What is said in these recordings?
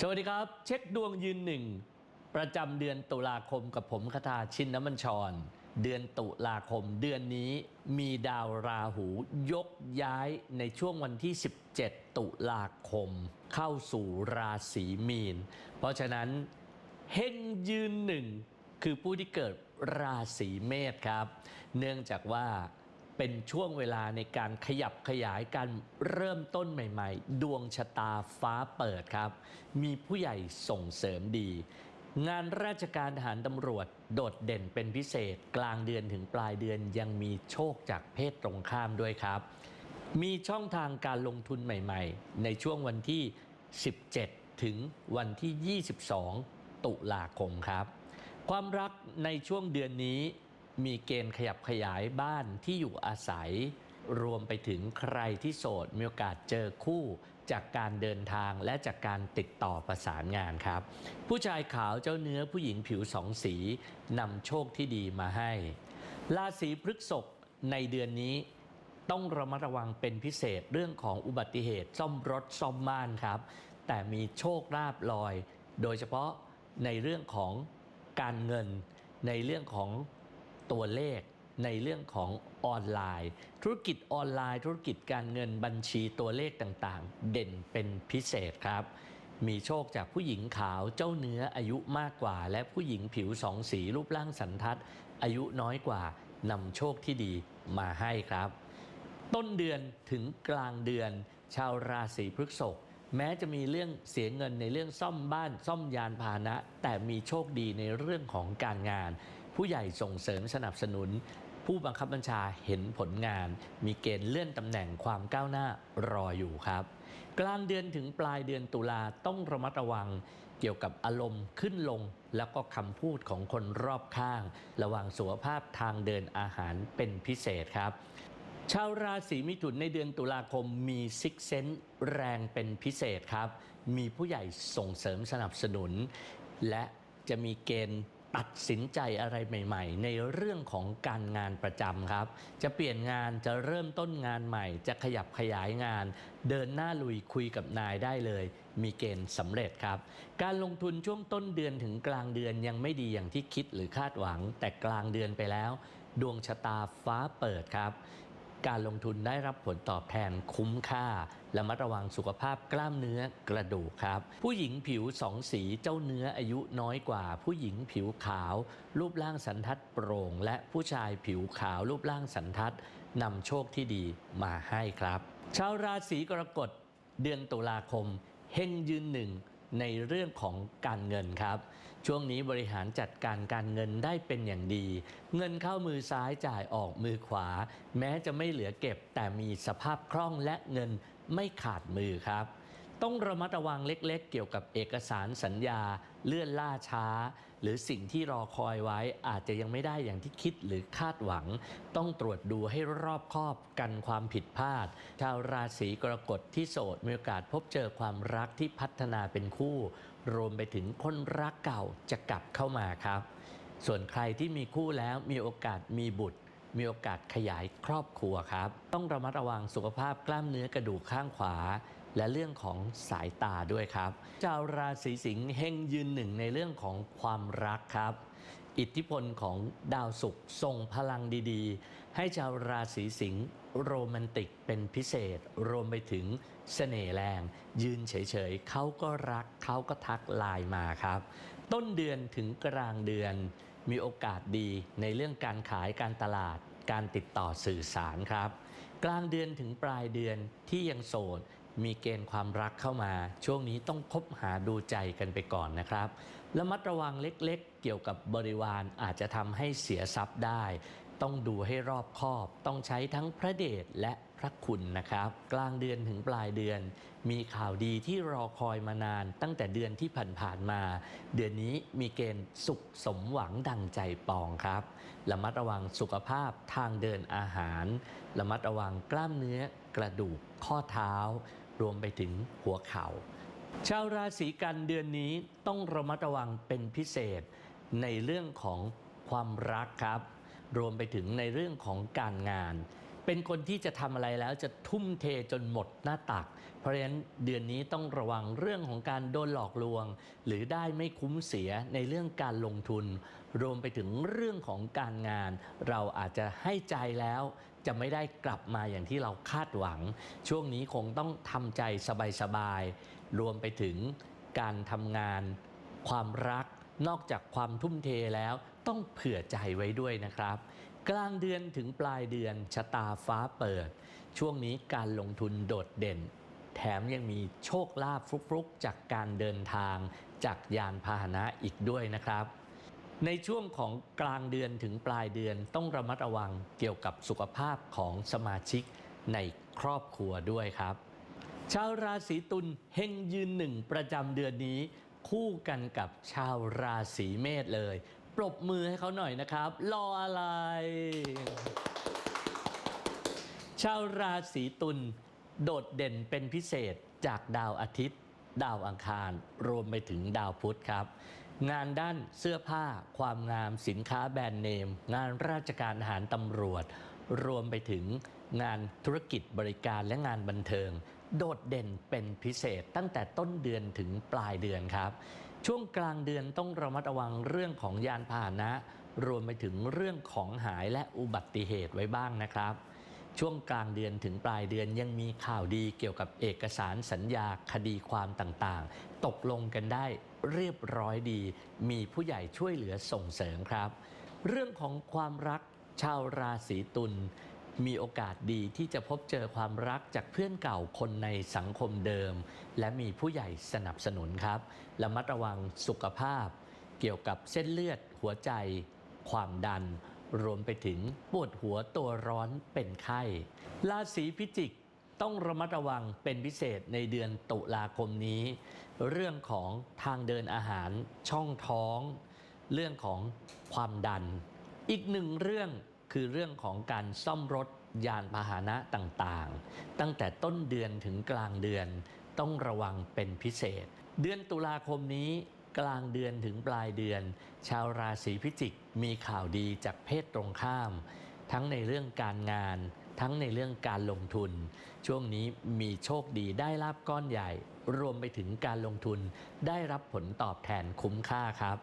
สวัสดีครับ เช็คดวงยืนหนึ่ง ประจำเดือนตุลาคมกับผมคาถาชินน้ำมันชร เดือนตุลาคมเดือนนี้มีดาวราหูยกย้ายในช่วงวันที่ 17 ตุลาคม เข้าสู่ราศีมีน เพราะฉะนั้นเฮงยืนหนึ่งคือผู้ที่เกิดราศีเมษครับ เนื่องจากว่า เป็นช่วงเวลาในการขยับขยายการเริ่มต้นใหม่ ๆ ดวงชะตาฟ้าเปิดครับ มีผู้ใหญ่ส่งเสริมดี งานราชการทหารตำรวจโดดเด่นเป็นพิเศษ กลางเดือนถึงปลายเดือนยังมีโชคจากเพศตรงข้ามด้วยครับ มีช่องทางการลงทุนใหม่ ๆ ในช่วงวันที่ 17 ถึงวันที่ 22 ตุลาคมครับ ความรักในช่วงเดือนนี้ มีเกณฑ์ขยับขยายบ้านที่อยู่อาศัย รวมไปถึงใครที่โสดมีโอกาสเจอคู่จากการเดินทางและจากการติดต่อประสานงานครับ ผู้ชายขาวเจ้าเนื้อผู้หญิงผิวสองสีนำโชคที่ดีมาให้ ราศีพฤษภในเดือนนี้ต้องระมัดระวังเป็นพิเศษเรื่องของอุบัติเหตุซ่อมรถซ่อมบ้านครับ แต่มีโชคลาภลอย โดยเฉพาะในเรื่องของการเงินในเรื่องของ ตัวเลขในเรื่องของออนไลน์ ธุรกิจออนไลน์ ธุรกิจการเงินบัญชีตัวเลขต่างๆ เด่นเป็นพิเศษครับ มีโชคจากผู้หญิงขาวเจ้าเนื้ออายุมากกว่า และผู้หญิงผิวสองสีรูปร่างสันทัด อายุน้อยกว่านำโชคที่ดีมาให้ครับ ต้นเดือนถึงกลางเดือน ชาวราศีพฤษภแม้จะมีเรื่องเสียเงินในเรื่องซ่อมบ้านซ่อมยานพาหนะ แต่มีโชคดีในเรื่องของการงาน ผู้ใหญ่ส่งเสริมสนับสนุน ผู้บังคับบัญชาเห็นผลงาน มีเกณฑ์เลื่อนตำแหน่งความก้าวหน้ารออยู่ครับ กลางเดือนถึงปลายเดือนตุลาต้องระมัดระวังเกี่ยวกับอารมณ์ขึ้นลง แล้วก็คำพูดของคนรอบข้าง ระวังสุขภาพทางเดินอาหารเป็นพิเศษครับชาวราศีมิถุนในเดือนตุลาคมมีซิกเซนแรงเป็นพิเศษครับ มีผู้ใหญ่ส่งเสริมสนับสนุน และจะมีเกณฑ์ ตัดสินใจอะไรใหม่ ๆ ในเรื่องของการงานประจำครับ จะเปลี่ยนงานจะเริ่มต้นงานใหม่ จะขยับขยายงาน เดินหน้าลุยคุยกับนายได้เลย มีเกณฑ์สำเร็จครับ การลงทุนช่วงต้นเดือนถึงกลางเดือนยังไม่ดีอย่างที่คิดหรือคาดหวัง แต่กลางเดือนไปแล้ว ดวงชะตาฟ้าเปิดครับ การลงทุนได้รับผลตอบแทนคุ้มค่า และมัดระวังสุขภาพกล้ามเนื้อกระดูกครับ ผู้หญิงผิวสองสีเจ้าเนื้ออายุน้อยกว่า ผู้หญิงผิวขาว รูปร่างสันทัดโปร่ง และผู้ชายผิวขาวรูปร่างสันทัดนำโชคที่ดีมาให้ครับ ชาวราศีกรกฎเดือนตุลาคมเฮงยืนหนึ่งในเรื่องของการเงินครับ ช่วงนี้บริหารจัดการการเงินได้เป็นอย่างดี เงินเข้ามือซ้ายจ่ายออกมือขวา แม้จะไม่เหลือเก็บ แต่มีสภาพคล่องและเงินไม่ขาดมือครับ ต้องระมัดระวังเล็กๆ เกี่ยวกับเอกสารสัญญา เลื่อนล่าช้า รือสิ่งที่รอคอยไว้อาจจะยังไม่ได้อย่างที่คิดหรือคาดหวัง ต้องตรวจดูให้รอบคอบกันความผิดพลาด ชาวราศีกรกฎที่โสดมีโอกาสพบเจอความรักที่พัฒนาเป็นคู่ รวมไปถึงคนรักเก่าจะกลับเข้ามาครับ ส่วนใครที่มีคู่แล้วมีโอกาสมีบุตรมีโอกาสขยายครอบครัวครับ ต้องระมัดระวังสุขภาพกล้ามเนื้อกระดูกข้างขวา และเรื่องของสายตาด้วยครับชาวราศีสิงห์เฮงยืนหนึ่งในเรื่องของความรักครับ อิทธิพลของดาวศุกร์ส่งพลังดีๆ ให้ชาวราศีสิงห์โรแมนติกเป็นพิเศษ รวมไปถึงเสน่ห์แรง ยืนเฉยๆเขาก็รักเขาก็ทักไลน์มาครับ ต้นเดือนถึงกลางเดือนมีโอกาสดีในเรื่องการขายการตลาดการติดต่อสื่อสารครับ กลางเดือนถึงปลายเดือนที่ยังโสด มีเกณฑ์ความรักเข้ามา ช่วงนี้ต้องคบหาดูใจกันไปก่อนนะครับระมัดระวังเล็กๆ เกี่ยวกับบริวารอาจจะทำให้เสียทรัพย์ได้ ต้องดูให้รอบคอบ ต้องใช้ทั้งพระเดชและพระคุณนะครับ กลางเดือนถึงปลายเดือน มีข่าวดีที่รอคอยมานาน ตั้งแต่เดือนที่ผ่านๆมา เดือนนี้มีเกณฑ์สุขสมหวังดังใจปองครับระมัดระวังสุขภาพทางเดินอาหารระมัดระวังกล้ามเนื้อกระดูกข้อเท้า รวมไปถึงหัวเข่าชาวราศีกันเดือนนี้ต้องระมัดระวังเป็นพิเศษในเรื่องของความรักครับ รวมไปถึงในเรื่องของการงาน เป็นคนที่จะทำอะไรแล้วจะทุ่มเทจนหมดหน้าตัก เพราะฉะนั้นเดือนนี้ต้องระวังเรื่องของการโดนหลอกลวง หรือได้ไม่คุ้มเสียในเรื่องการลงทุน รวมไปถึงเรื่องของการงาน เราอาจจะให้ใจแล้วจะไม่ได้กลับมาอย่างที่เราคาดหวัง ช่วงนี้คงต้องทำใจสบายๆรวมไปถึงการทำงาน ความรักนอกจากความทุ่มเทแล้วต้องเผื่อใจไว้ด้วยนะครับ กลางเดือนถึงปลายเดือนชะตาฟ้าเปิด ช่วงนี้การลงทุนโดดเด่น แถมยังมีโชคลาภฟลุกๆ จากการเดินทางจากยานพาหนะอีกด้วยนะครับ ในช่วงของกลางเดือนถึงปลายเดือนต้องระมัดระวังเกี่ยวกับสุขภาพของสมาชิกในครอบครัวด้วยครับ ชาวราศีตุลเฮงยืนหนึ่งประจำเดือนนี้ คู่กันกับชาวราศีเมษเลย ปรบมือให้เขาหน่อยนะครับ รออะไร ชาวราศีตุลโดดเด่นเป็นพิเศษจากดาวอาทิตย์ ดาวอังคาร รวมไปถึงดาวพุธครับ งานด้านเสื้อผ้า ความงามสินค้าแบรนด์เนม งานราชการหารตำรวจ รวมไปถึงงานธุรกิจบริการและงานบันเทิง โดดเด่นเป็นพิเศษตั้งแต่ต้นเดือนถึงปลายเดือนครับ ช่วงกลางเดือนต้องระมัดระวังเรื่องของยานพาหนะ รวมไปถึงเรื่องของหายและอุบัติเหตุไว้บ้างนะครับ ช่วงกลางเดือนถึงปลายเดือนยังมีข่าวดีเกี่ยวกับเอกสารสัญญาคดีความต่างๆ ตกลงกันได้เรียบร้อยดี มีผู้ใหญ่ช่วยเหลือส่งเสริมครับ เรื่องของความรักชาวราศีตุล มีโอกาสดีที่จะพบเจอความรักจากเพื่อนเก่าคนในสังคมเดิม และมีผู้ใหญ่สนับสนุนครับระมัดระวังสุขภาพ เกี่ยวกับเส้นเลือดหัวใจ ความดัน รวมไปถึงปวดหัวตัวร้อนเป็นไข้ราศีพิจิกต้องระมัดระวังเป็นพิเศษในเดือนตุลาคมนี้ เรื่องของทางเดินอาหารช่องท้อง เรื่องของความดัน อีกหนึ่งเรื่อง คือเรื่องของการซ่อมรถยานพาหนะต่างๆ ตั้งแต่ต้นเดือนถึงกลางเดือนต้องระวังเป็นพิเศษ เดือนตุลาคมนี้กลางเดือนถึงปลายเดือน ชาวราศีพิจิกมีข่าวดีจากเพศตรงข้าม ทั้งในเรื่องการงาน ทั้งในเรื่องการลงทุน ช่วงนี้มีโชคดีได้ลาบก้อนใหญ่ รวมไปถึงการลงทุน ได้รับผลตอบแทนคุ้มค่าครับ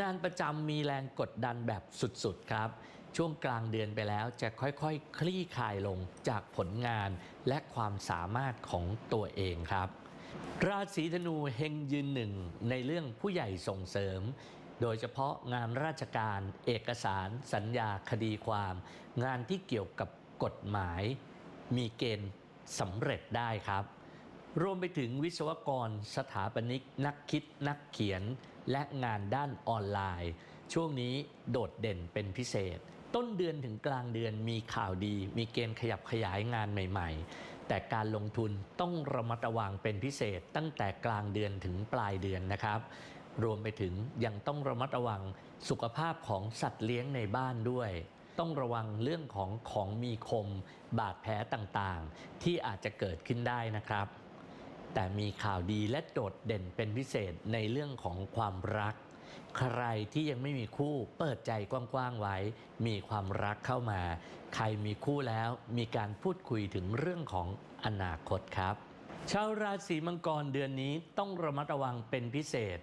งานประจำมีแรงกดดันแบบสุดๆครับ ช่วงกลางเดือนไปแล้วจะค่อยๆคคลี่คลายลงจากผลงานและความสามารถของตัวเองครับ ราศีธนูเฮงยืนหนึ่งในเรื่องผู้ใหญ่ส่งเสริม โดยเฉพาะงานราชการ เอกสาร สัญญาคดีความ งานที่เกี่ยวกับกฎหมาย มีเกณฑ์สำเร็จได้ครับ รวมไปถึงวิศวกร สถาปนิก นักคิด นักเขียน และงานด้านออนไลน์ ช่วงนี้โดดเด่นเป็นพิเศษ ต้นเดือนถึงกลางเดือนมีข่าวดี มีเกณฑ์ขยับขยายงานใหม่ ๆ แต่การลงทุนต้องระมัดระวังเป็นพิเศษตั้งแต่กลางเดือนถึงปลายเดือนนะครับ รวมไปถึงยังต้องระมัดระวังสุขภาพของสัตว์เลี้ยงในบ้านด้วย ต้องระวังเรื่องของของมีคม บาดแผลต่างๆ ที่อาจจะเกิดขึ้นได้นะครับ แต่มีข่าวดีและโดดเด่นเป็นพิเศษในเรื่องของความรัก ใครที่ยังไม่มีคู่เปิดใจกว้างๆไว้ มีความรักเข้ามา ใครมีคู่แล้วมีการพูดคุยถึงเรื่องของอนาคตครับ ชาวราศีมังกรเดือนนี้ต้องระมัดระวังเป็นพิเศษ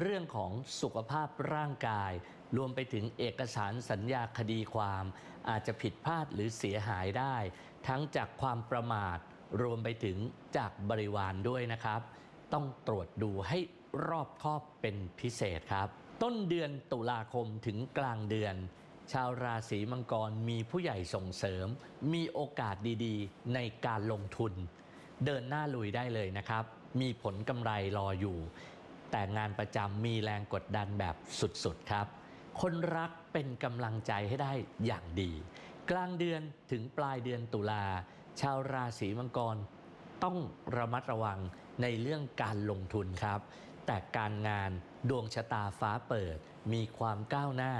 เรื่องของสุขภาพร่างกาย รวมไปถึงเอกสารสัญญาคดีความ อาจจะผิดพลาดหรือเสียหายได้ ทั้งจากความประมาท รวมไปถึงจากบริวารด้วยนะครับ ต้องตรวจดูให้ รอบคอบเป็นพิเศษครับ ต้นเดือนตุลาคมถึงกลางเดือน ชาวราศีมังกรมีผู้ใหญ่ส่งเสริม มีโอกาสดีๆ ในการลงทุน เดินหน้าลุยได้เลยนะครับ มีผลกำไรรออยู่ แต่งานประจำมีแรงกดดันแบบสุดๆครับ คนรักเป็นกำลังใจให้ได้อย่างดี กลางเดือนถึงปลายเดือนตุลา ชาวราศีมังกรต้องระมัดระวังในเรื่องการลงทุนครับ แต่การงานดวงชะตาฟ้าเปิด มีความก้าวหน้า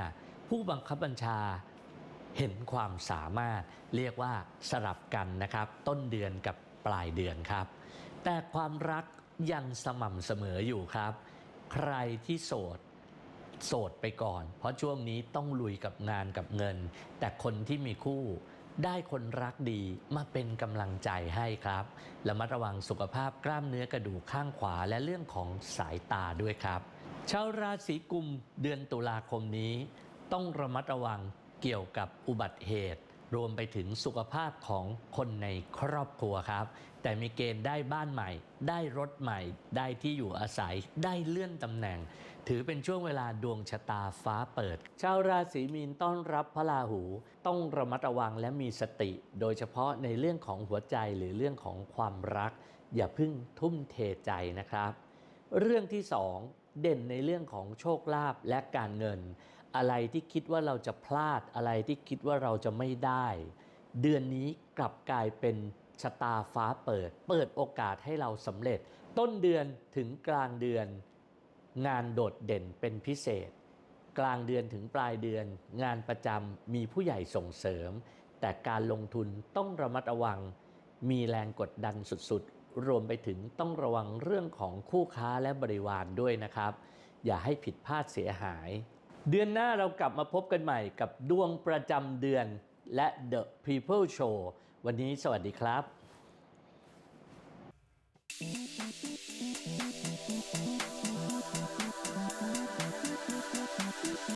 ผู้บังคับบัญชาเห็นความสามารถเรียกว่าสลับกันนะครับ ต้นเดือนกับปลายเดือนครับ แต่ความรักยังสม่ำเสมออยู่ครับ ใครที่โสด โสดไปก่อน เพราะช่วงนี้ต้องลุยกับงานกับเงิน แต่คนที่มีคู่ ได้คนรักดีมาเป็นกำลังใจให้ครับระมัดระวังสุขภาพกล้ามเนื้อกระดูกข้างขวาและเรื่องของสายตาด้วยครับ ชาวราศีกุมเดือนตุลาคมนี้ ต้องระมัดระวังเกี่ยวกับอุบัติเหตุ รวมไปถึงสุขภาพของคนในครอบครัวครับ แต่มีเกณฑ์ได้บ้านใหม่ ได้รถใหม่ ได้ที่อยู่อาศัย ได้เลื่อนตำแหน่ง ถือเป็นช่วงเวลาดวงชะตาฟ้าเปิด ชาวราศีมีนต้อนรับพระราหู ต้องระมัดระวังและมีสติ โดยเฉพาะในเรื่องของหัวใจหรือเรื่องของความรัก อย่าพิ่งทุ่มเทใจนะครับ เรื่องที่สองเด่นในเรื่องของโชคลาภและการเงิน อะไรที่คิดว่าเราจะพลาดอะไรที่คิดว่าเราจะไม่ได้ เดือนนี้กลับกลายเป็นชะตาฟ้าเปิด เปิดโอกาสให้เราสำเร็จ ต้นเดือนถึงกลางเดือน งานโดดเด่นเป็นพิเศษ กลางเดือนถึงปลายเดือน งานประจำมีผู้ใหญ่ส่งเสริม แต่การลงทุนต้องระมัดระวัง มีแรงกดดันสุดๆ รวมไปถึงต้องระวังเรื่องของคู่ค้าและบริวารด้วยนะครับ อย่าให้ผิดพลาดเสียหาย เดือนหน้าเรากลับมาพบกันใหม่กับดวงประจำเดือนและ The People Show วันนี้สวัสดีครับ